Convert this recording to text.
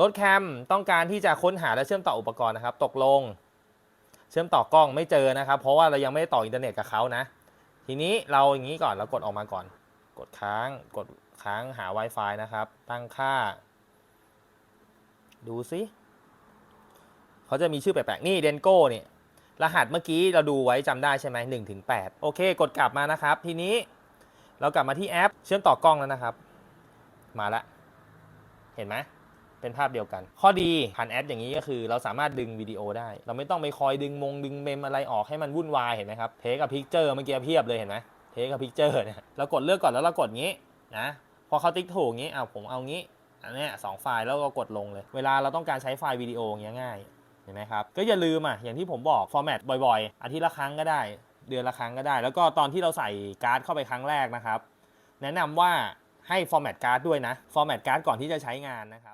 รถแคมต้องการที่จะค้นหาและเชื่อมต่ออุปกรณ์นะครับ ตกลง เชื่อมต่อกล้องไม่เจอนะครับ เพราะว่าเรายังไม่ได้ต่ออินเทอร์เน็ตกับเขานะ ทีนี้เราอย่างนี้ก่อนเรากดออกมาก่อน กดค้างกดค้างหา Wi-Fi นะครับ ตั้งค่า ดูซิเขาจะมีชื่อแปลกๆนี่เดนโก้เนี่ยรหัสเมื่อกี้เราดูไว้จำได้ใช่ไหมหนึ่งถึงแปดโอเค กดกลับมานะครับ ทีนี้เรากลับมาที่แอป เชื่อมต่อกล้องแล้วนะครับ มาละเห็นไหม เป็นภาพเดียวกัน ข้อดีผ่านแอปอย่างนี้ก็คือ เราสามารถดึงวิดีโอได้ เราไม่ต้องไปคอยดึงมงดึงเมมอะไรออกให้มันวุ่นวายเห็นไหมครับเทกับพิกเจอร์เมื่อกี้เพียบเลยเห็นไหมเทกับพิกเจอร์เนี่ยเรากดเลือกก่อนแล้วเรากดงี้นะพอเขาติ๊กถูกงี้เอาผมเอางี้อันเนี้ยสองไฟล์แล้วก็กดลงเลย เวลาเราต้องการใช้ไฟล์วิดีโออย่างเงี้ยง่ายเห็นไหมครับก็อย่าลืมอะอย่างที่ผมบอกฟอร์แมตบ่อยๆอาทิตย์ละครั้งก็ได้ เดือนละครั้งก็ได้ แล้วก็ตอนที่เราใส่การ์ดเข้าไปครั้งแรกนะครับ แนะนำว่าให้ฟอร์แมตการ์ดด้วยนะฟอร์แมตการ์ดก่อนที่จะใช้งานนะครับ